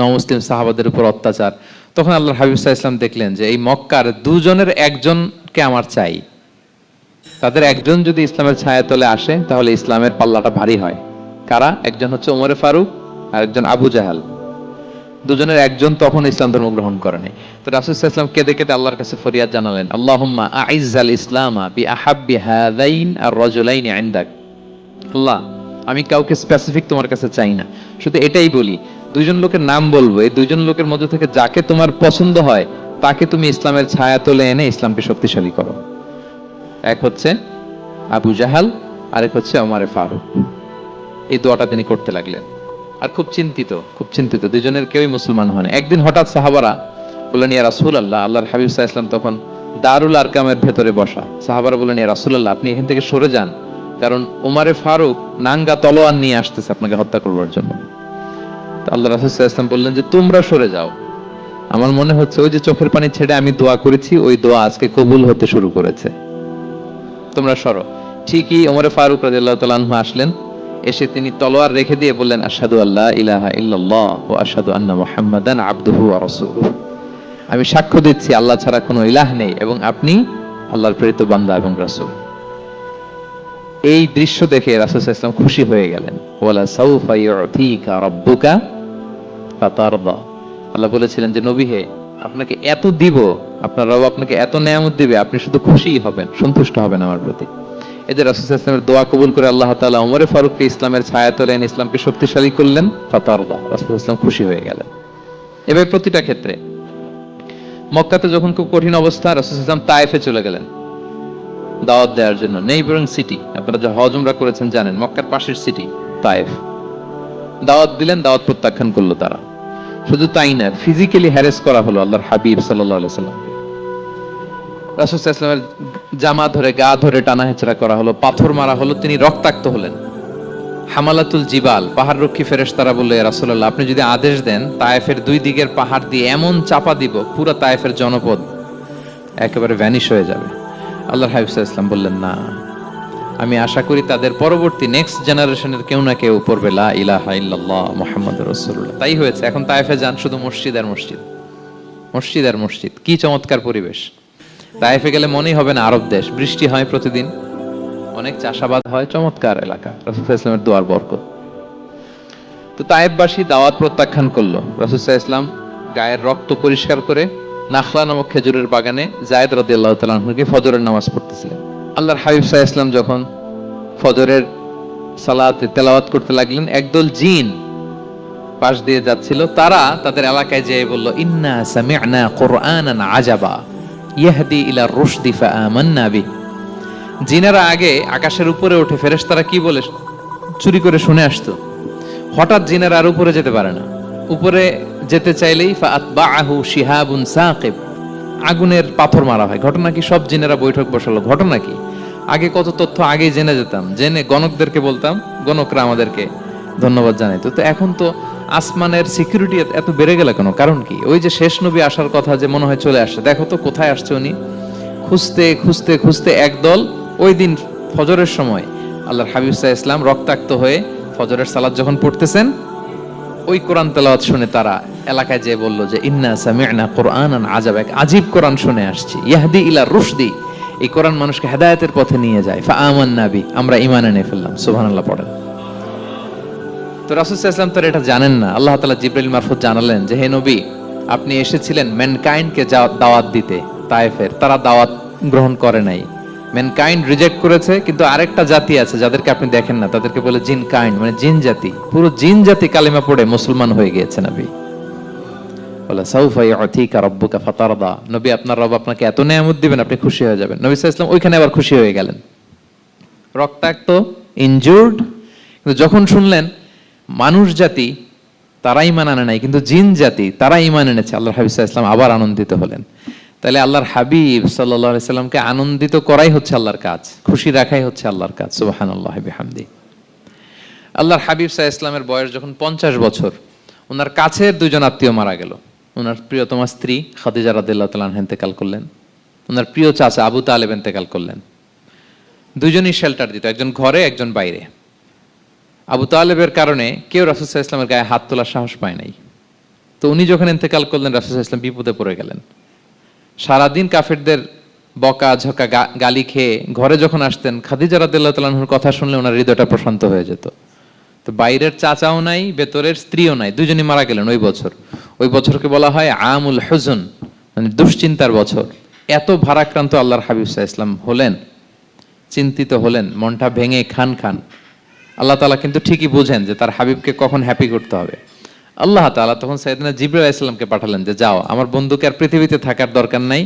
নমুসলিম সাহাবাদের উপর অত্যাচার। তখন আল্লাহ হাবিব সাহা ইসলাম দেখলেন যে, এই মক্কার দুজনের একজনকে আমার চাই। তাদের একজন যদি ইসলামের ছায়া তলে আসে, তাহলে ইসলামের পাল্লাটা ভারী হয়। কারা? একজন হচ্ছে ওমরে ফারুক আর একজন আবু জাহাল। দুজনের একজন তখন ইসলাম ধর্ম গ্রহণ করেনি তো রাসুল ইসলাম কেঁদে কেঁদে আল্লাহর কাছে ফরিয়াদ জানালেন, আল্লাহুম্মা আইজ্জাল ইসলামা বি আহাব্বি হাদাইন আর রজুলাইন ইনদাক। আল্লাহ আমি কাউকে স্পেসিফিক তোমার কাছে চাই না। শুধু এটাই বলি, দুইজন লোকের নাম বলব, এই দুইজন লোকের মধ্যে থেকে যাকে তোমার পছন্দ হয়, তাকে তুমি ইসলামের ছায়া তোলে এনে ইসলামকে শক্তিশালী করো। এক হচ্ছে আবু জাহাল, আরেক হচ্ছে আমারে ফারুক। এই দোয়াটা তিনি করতে লাগলেন। আর খুব চিন্তিত খুব চিন্তিত দুজনের কেউই মুসলমান হয়নি। একদিন হঠাৎ সাহাবারা বললেন, ইয়া রাসুল আল্লাহ আল্লাহর হাবিব সাহা ইসলাম তখন দারুল আরকামের ভেতরে বসা। সাহাবারা বললেন, ইয়া রাসুল আল্লাহ আপনি এখান থেকে সরে যান। কারণ উমারে ফারুক নাঙ্গা তলোয়ার নিয়ে আসতেছে আপনাকে হত্যা করবার জন্য। আল্লাহ রাসুল ইসলাম বললেন যে, তোমরা সরে যাও। আমার মনে হচ্ছে ওই যে চোখের পানি ছেড়ে আমি দোয়া করেছি, ওই দোয়া আজকে কবুল হতে শুরু করেছে। তোমরা সরো। ঠিকই ওমরে ফারুক রাদিয়াল্লাহু তাআলা আনহু আসলেন, এসে তিনি তলোয়ার রেখে দিয়ে বললেন আসাদু আল্লাহ ইলাহা ইল্লাল্লাহ ওয়া আশহাদু আন্না মুহাম্মাদান আবদুহু ওয়া রাসূলুহু। আমি সাক্ষ্য দিচ্ছি, আল্লাহ ছাড়া কোনো ইলাহ নেই এবং আপনি আল্লাহর প্রেরিত বান্দা এবং রাসূল। এই দৃশ্য দেখে রাসূল ওয়াসাল্লাম খুশি হয়ে গেলেন। ওয়ালা সাউফা ইউতিকা ফাতারদা। আল্লাহ বলেছিলেন যে, নবী হে, আপনাকে এত দিব, আপনার রব আপনাকে এত নেয়ামত দিবে, আপনি শুধু খুশিই হবেন, সন্তুষ্ট হবেন আমার প্রতি। যে রাসূল ইসলামের দোয়া কবুল করে আল্লাহ তাআলা ওমরে ফারুককে ইসলামের ছায়া তোলেন ইসলামকে শক্তিশালী করলেন, ফাতারদা। রাসুল ইসলাম খুশি হয়ে গেলেন। এবার প্রতিটা ক্ষেত্রে, মক্কাতে যখন খুব কঠিন অবস্থা, রাসূল ইসলাম তায়েফে চলে গেলেন। দাওয়াত দেওয়ার জন্য। নেইবারিং সিটি, আপনারা যে হজমরা করেছেন জানেন, মক্কার পাশের সিটি, তায়েফ। দাওয়াত দিলেন, দাওয়াত প্রত্যাখ্যান করল তারা। শুধু তাই না ফিজিক্যালি হ্যারেস করা হলো আল্লাহর হাবিব সাল্লাহ সাল্লাম রাসুসাল্লামের জামা ধরে, গা ধরে টানা হেঁচড়া করা হলো, পাথর মারা হলো, তিনি রক্তাক্ত হলেন। হামালাতুল জিবাল পাহাড় রক্ষী ফেরেশতারা বললে রাসূলুল্লাহ, আপনি যদি আদেশ দেন, তায়েফের দুই দিকের পাহাড় দিয়ে এমন চাপা দিব, পুরো তায়েফের জনপদ একেবারে ভ্যানিশ হয়ে যাবে। আল্লাহর হাবিব ইসলাম বললেন, না, আমি আশা করি তাদের পরবর্তী নেক্সট জেনারেশনের কেউ না কেউ পড়বে, লা ইলাহা ইল্লাল্লাহ মুহাম্মাদুর রাসূলুল্লাহ। তাই হয়েছে, এখন তায়েফে যান শুধু মসজিদ আর মসজিদ। মসজিদ আর মসজিদ, কি চমৎকার পরিবেশ। তায়েফে গেলে মনেই হবে না আরব দেশ, বৃষ্টি হয় প্রতিদিন। অনেক চাষাবাদ হয়, চমৎকার এলাকা। রাসূল ইসলামের দোয়ার বরকত। তো তায়েফবাসী দাওয়াত প্রত্যাখ্যান করল। রাসূল ইসলাম গায়ের রক্ত পরিষ্কার করে নাখলা নামক খেজুরের বাগানে জায়দ রাদিয়াল্লাহু তাআলা আনহুকে ফজরের নামাজ পড়তেছিলেন। আল্লাহর হাবিব সাহা ইসলাম যখন ফজরের সালাতে তেলাওয়াত করতে লাগলেন, একদল জিন পাশ দিয়ে যাচ্ছিল। তারা তাদের এলাকায় যেয়ে বলল, ইন্না সামি'না কুরআনান আজাবা, ইয়াহদি ইলা রুশদি ফাআমান্না বি জিনেরা আগে আকাশের উপরে উঠে ফেরেশতারা কি বলে চুরি করে শুনে আসতো। হঠাৎ জিনেরা আর উপরে যেতে পারে না। উপরে যেতে চাইলেই ফাআতবাআহু শিহাবুন সাকিব। আগুনের পাথর মারা হয়। ঘটনা কি? সব জিনেরা বৈঠক বসালো। ঘটনা কি? আগে কত তথ্য আগে জেনে যেতাম। জেনে গণকদেরকে বলতাম, গণকরা আমাদেরকে ধন্যবাদ জানাইতো তো এখন তো আসমানের সিকিউরিটি এত বেড়ে গেল কেন? কারণ কি? ওই যে শেষ নবী আসার কথা যে মনে হয় চলে আসছে। দেখো তো কোথায় আসছে উনি। খুঁজতে খুঁজতে খুঁজতে একদল ওই দিন ফজরের সময় আল্লাহর হাবিব ইসলাম রক্তাক্ত হয়ে ফজরের সালাদ যখন পড়তেছেন ওই কোরআন তেলাওয়াত শুনে তারা এলাকায় যেয়ে বলল যে, ইন্না সামি'না কোরআনান আজাব এক আজীব কোরআন শুনে আসছি। ইয়াহদি ইলা রুশদি। এই কোরআন মানুষকে হেদায়েতের পথে নিয়ে যায়। ফা আমান নাবি আমরা ঈমান এনে ফেললাম। সুবহানাল্লাহ, পড়েন। তো রাসূল সাল্লাল্লাহু আলাইহি এটা জানেন না। আল্লাহ তাআলা জিবরাইল মারফত জানালেন যে, হে নবী, আপনি এসেছিলেন ম্যানকাইন্ডকে দাওয়াত দিতে, তায়েফের। তারা দাওয়াত গ্রহণ করে নাই। ম্যানকাইন্ড রিজেক্ট করেছে, কিন্তু আরেকটা জাতি আছে যাদেরকে আপনি দেখেন না, তাদেরকে বলে জিন কাইন্ড মানে জিন জাতি। পুরো জিন জাতি কালিমা পড়ে মুসলমান হয়ে গিয়েছে নবী। বলে রাব্বুকা ফাতারদা। নবী, আপনার রব আপনাকে এত দিবেন, আপনি খুশি হয়ে যাবেন। নবী সাল্লাল্লাহু ওইখানে আবার খুশি হয়ে গেলেন। রক্তাক্ত ইনজুর্ড কিন্তু যখন শুনলেন, মানুষ জাতি তারা ইমান আনে নাই, কিন্তু জিন জাতি তারা ইমান এনেছে আল্লাহ হাবিব ওয়াসাল্লাম আবার আনন্দিত হলেন। তাহলে আল্লাহর হাবিব সাল্লাহ সাল্লামকে আনন্দিত করাই হচ্ছে আল্লাহর কাজ, খুশি রাখাই হচ্ছে আল্লাহর কাজ সুবাহান আল্লাহ হামদি আল্লাহর হাবিব সাহা ইসলামের বয়স যখন পঞ্চাশ বছর, ওনার কাছের দুজন আত্মীয় মারা গেল। ওনার প্রিয়তমা স্ত্রী খাদিজা রাদিল্লাহ তালান হেন্তেকাল করলেন। ওনার প্রিয় চাচা আবু তালেব এন্তেকাল করলেন। দুজনই শেল্টার দিত, একজন ঘরে, একজন বাইরে। আবু তালেবের কারণে কেউ রাসুসাহ ইসলামের গায়ে হাত তোলার সাহস পায় নাই। তো উনি যখন ইন্তেকাল করলেন, রাসুল ইসলাম বিপদে পড়ে গেলেন। সারাদিন কাফেরদের বকা, ঝকা গালি খেয়ে ঘরে যখন আসতেন, খাদিজা রাদিল্লাহ কথা শুনলে ওনার হৃদয়টা প্রশান্ত হয়ে যেত। তো বাইরের চাচাও নাই, ভেতরের স্ত্রীও নাই, দুজনই মারা গেলেন ওই বছর। ওই বছরকে বলা হয় আমুল হুজন মানে দুশ্চিন্তার বছর। এত ভারাক্রান্ত আল্লাহর হাবিব সাহা ইসলাম হলেন, চিন্তিত হলেন, মনটা ভেঙে খান খান। আল্লাহ তালা কিন্তু ঠিকই বুঝেন যে তার হাবিবকে কখন হ্যাপি করতে হবে। আল্লাহ তালা তখন সাইদিনা জিবরুল ইসলামকে পাঠালেন যে, যাও, আমার বন্ধুকে আর পৃথিবীতে থাকার দরকার নাই।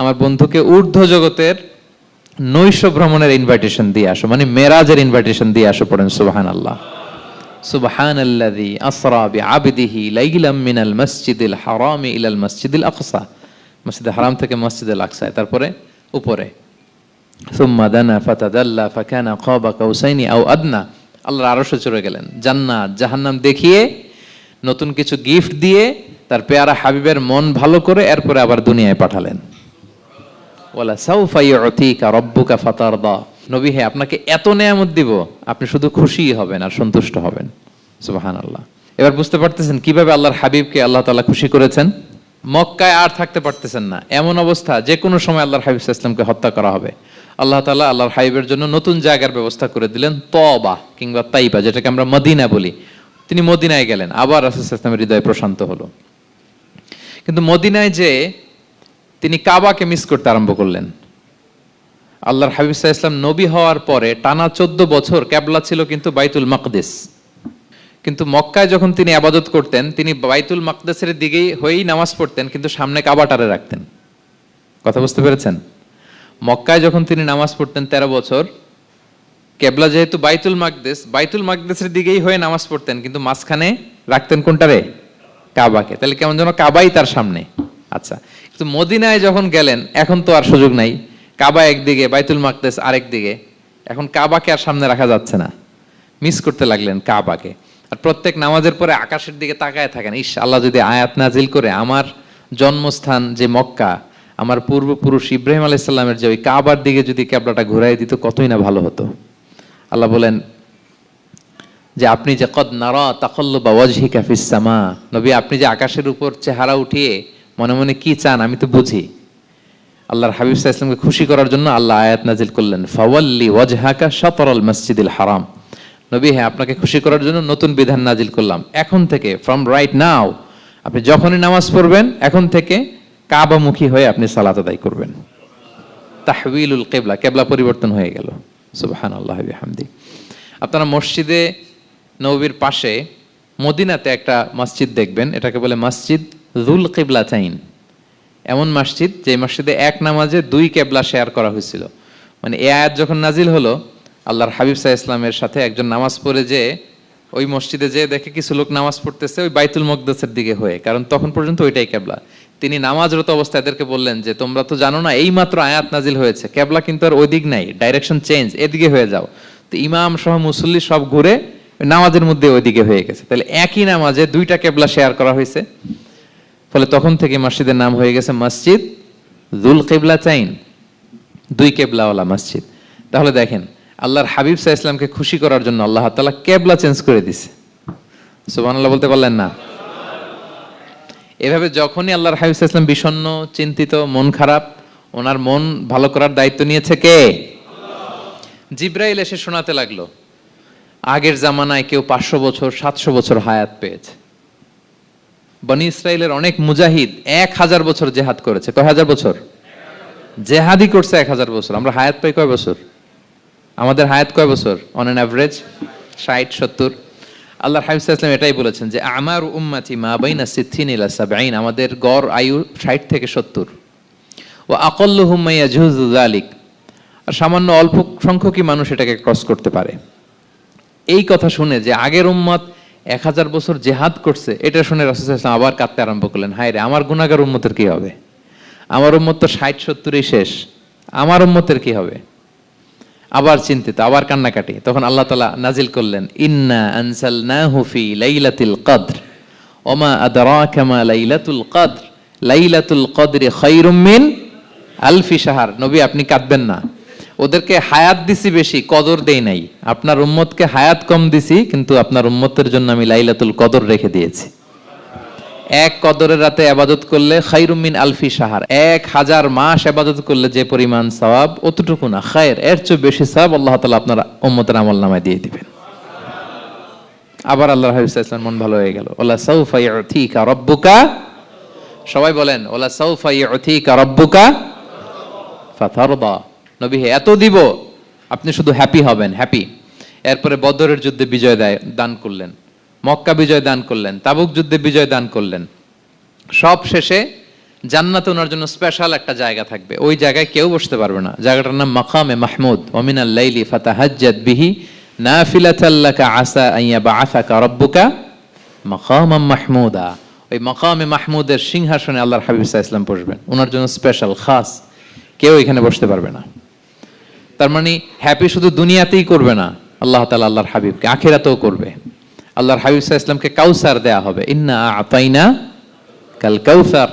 আমার বন্ধুকে ঊর্ধ্ব জগতের নৈশ ভ্রমণের ইনভাইটেশন দিয়ে আসো মানে মেরাজের ইনভাইটেশন দিয়ে আসো পড়েন সুবাহান আল্লাহ সুবহান সুবাহান আসরা বি আবিদিহি লাইলাম মিনাল মসজিদুল হারাম ইলাল মসজিদুল আকসা। মসজিদে হারাম থেকে মসজিদুল আকসায়, তারপরে উপরে। সুম্মা দানা ফাতাদাল্লা ফাকানা কবা কাউসাইনি আও আদনা। আল্লাহর আরশে চড়ে গেলেন। জান্নাত, জাহান্নাম দেখিয়ে নতুন কিছু গিফট দিয়ে তার পেয়ারা হাবিবের মন ভালো করে এরপরে আবার দুনিয়ায় পাঠালেন। ওয়ালা সাউফা ইউতিকা রব্বুকা ফাতারদা। নবী, হে, আপনাকে এত নেয়ামত দিব, আপনি শুধু খুশিই হবেন আর সন্তুষ্ট হবেন। সুবহানাল্লাহ। এবার বুঝতে পারতেছেন কীভাবে আল্লাহর হাবিবকে আল্লাহ তাআলা খুশি করেছেন? মক্কায় আর থাকতে পারতেছেন না। এমন অবস্থা যে কোনো সময় আল্লাহর হাবিব ইসলামকে হত্যা করা হবে। আল্লাহ তাআলা আল্লাহর হাবিবের জন্য নতুন জায়গার ব্যবস্থা করে দিলেন তবা কিংবা তাইবা, যেটাকে আমরা মদিনা বলি। তিনি মদিনায় গেলেন। আবার রাসূল ইসলামের হৃদয় প্রশান্ত হলো। কিন্তু মদিনায় যে তিনি কাবাকে মিস করতে আরম্ভ করলেন। আল্লাহর হাবিব সাহা ইসলাম নবী হওয়ার পরে টানা চোদ্দ বছর ক্যাবলা ছিল কিন্তু বাইতুল মাকদেস। কিন্তু মক্কায় যখন তিনি আবাদত করতেন, তিনি বাইতুল মাকদেসের দিকেই হয়েই নামাজ পড়তেন, কিন্তু সামনে কাবাটারে রাখতেন। কথা বুঝতে পেরেছেন? মক্কায় যখন তিনি নামাজ পড়তেন তেরো বছর কেবলা যেহেতু বাইতুল মাকদেস, বাইতুল মাকদেসের দিকেই হয়ে নামাজ পড়তেন, কিন্তু মাঝখানে রাখতেন কোনটারে কাবাকে। তাহলে কেমন যেন কাবাই তার সামনে। আচ্ছা কিন্তু মদিনায় যখন গেলেন, এখন তো আর সুযোগ নাই। কাবা একদিকে, বাইতুল মাকদেস আরেক দিকে। এখন কাবাকে আর সামনে রাখা যাচ্ছে না। মিস করতে লাগলেন কাবাকে। আর প্রত্যেক নামাজের পরে আকাশের দিকে তাকায় থাকেন ইস আল্লাহ যদি আয়াত নাজিল করে আমার জন্মস্থান যে মক্কা, আমার পূর্বপুরুষ ইব্রাহিম আলাইসাল্লামের যে ওই কাবার দিকে যদি ক্যাবলাটা ঘুরাই দিত, কতই না ভালো হতো। আল্লাহ বলেন যে আপনি যে কদ নারা তাকল্লু বা ওয়াজহিকা ফিস সামা, নবী আপনি যে আকাশের উপর চেহারা উঠিয়ে মনে মনে কি চান আমি তো বুঝি। আল্লাহর হাবিব ইসলামকে খুশি করার জন্য আল্লাহ আয়াত নাজিল করলেন, ফাওয়াল্লি ওয়াজহাকা শাতরাল মসজিদিল হারাম। নবী হ্যাঁ আপনাকে খুশি করার জন্য নতুন বিধান নাজিল করলাম। এখন থেকে ফ্রম রাইট নাও আপনি যখনই নামাজ পড়বেন, এখন থেকে কাবামুখী হয়ে আপনি সালাত আদায় করবেন। তাহবিলুল কেবলা কেবলা পরিবর্তন হয়ে গেল। সুবহান আল্লাহ হামদি আপনারা মসজিদে, নবীর পাশে, মদিনাতে একটা মসজিদ দেখবেন, এটাকে বলে মসজিদ জুল কেবলা চাইন এমন মসজিদ যে মসজিদে এক নামাজে দুই কেবলা শেয়ার করা হয়েছিল। মানে এ আয়াত যখন নাজিল হলো, আল্লাহর হাবিব সাহা ইসলামের সাথে একজন নামাজ পড়ে যে ওই মসজিদে যে দেখে কিছু লোক নামাজ পড়তেছে ওই বাইতুল মকদেসের দিকে হয়ে, কারণ তখন পর্যন্ত ওইটাই কেবলা। তিনি নামাজরত অবস্থায় এদেরকে বললেন যে, তোমরা তো জানো না এই মাত্র আয়াত নাজিল হয়েছে। কেবলা কিন্তু আর ওই দিক নাই ডাইরেকশন চেঞ্জ এদিকে হয়ে যাও। তো ইমাম সহ মুসল্লি সব ঘুরে নামাজের মধ্যে ওইদিকে হয়ে গেছে। তাহলে একই নামাজে দুইটা কেবলা শেয়ার করা হয়েছে। ফলে তখন থেকে মসজিদের নাম হয়ে গেছে মসজিদ জুল কেবলা চাইন দুই কেবলাওয়ালা মসজিদ। তাহলে দেখেন আল্লাহর হাবিব সাহা ইসলামকে খুশি করার জন্য আল্লাহ তালা কেবলা চেঞ্জ করে দিছে। সুবাহ বলতে পারলেন না? এভাবে যখনই আল্লাহর হাবিব সাহা ইসলাম বিষণ্ণ, চিন্তিত, মন খারাপ, ওনার মন ভালো করার দায়িত্ব নিয়েছে কে? জিব্রাইল এসে শোনাতে লাগল, আগের জামানায় কেউ পাঁচশো বছর, সাতশো বছর হায়াত পেয়েছে। বনি ইসরায়েলের অনেক মুজাহিদ এক হাজার বছর জেহাদ করেছে। কয় হাজার বছর? জেহাদি করছে এক হাজার বছর। আমরা হায়াত পাই কয় বছর? আমাদের হায়াত কয় বছর? অন অ্যান অ্যাভারেজ ষাট, সত্তর। আল্লাহ হাবিব ইসলাম এটাই বলেছেন যে, আমার উম্মাতি মা বাইনা সিদ্ধিন ইলা আমাদের গড় আয়ু ষাট থেকে সত্তর। ও আকল্লু হুম্মাইয়া জুহুজ আলিক আর সামান্য অল্প সংখ্যকই মানুষ এটাকে ক্রস করতে পারে। এই কথা শুনে যে, আগের উম্মত এক হাজার বছর জেহাদ করছে, এটা শুনে রাসুলাম আবার কাঁদতে আরম্ভ করলেন। হায় রে, আমার গুণাগার উম্মতের কি হবে? আমার উম্মত তো ষাট, সত্তরই শেষ। আমার উম্মতের কি হবে? আবার চিন্তিত, আবার কান্নাকাটি। তখন আল্লাহ তালা নাজিল করলেন, ইন্না আনসালনাহু ফি লাইলাতিল কদর, ওমা আদরাকা মা লাইলাতুল কদর, লাইলাতুল কদরি খায়রুম মিন আলফি শাহর। নবী, আপনি কাঁদবেন না। ওদেরকে হায়াত দিছি বেশি, কদর দেই নাই। আপনার উম্মতকে হায়াত কম দিছি, কিন্তু আপনার উম্মতের জন্য আমি লাইলাতুল কদর রেখে দিয়েছি। এক কদরের রাতে আবাদত করলে খাইরুমিন আলফি সাহার এক হাজার মাস আবাদত করলে যে পরিমাণ সওয়াব, অতটুকু না। খায়ের, এর চেয়ে বেশি সওয়াব আল্লাহ তালা আপনার উম্মতের আমল নামায় দিয়ে দিবেন। আবার আল্লাহ হাবিব ইসলাম মন ভালো হয়ে গেল। ওলা সৌফা ইউতিকা রব্বুকা? সবাই বলেন, ওলা সৌফা ইউতিকা রব্বুকা ফাতারদা। নবী এত দিব, আপনি শুধু হ্যাপি হবেন হ্যাপি এরপরে বদরের যুদ্ধে বিজয় দেয়, দান করলেন। মক্কা বিজয় দান করলেন, তাবুক যুদ্ধে বিজয় দান করলেন। সব শেষে জান্নাত ওনার জন্য স্পেশাল একটা জায়গা থাকবে। ওই জায়গায় কেউ বসতে পারবে না। জায়গাটার নাম মাকামে মাহমুদ। ওমিনাল লাইলি ফাতাহাজ্জাত বিহি নাফিলাতাল্লাকা আসা আইয়া বাআসাকা রব্বুকা মাকামাম মাহমুদা। ওই মাকামে মাহমুদের সিংহাসনে আল্লাহর হাবিব ইসলাম বসবেন। ওনার জন্য স্পেশাল খাস। কেউ এখানে বসতে পারবে না। তার মানে হ্যাপি শুধু দুনিয়াতেই করবে না। আল্লাহ তালা আল্লাহর হাবিবকে, আখেরাতেও করবে। আল্লাহর হাবিব সাহা ইসলামকে কাউসার দেয়া হবে। ইন্না আতাইনা কাল কাউসার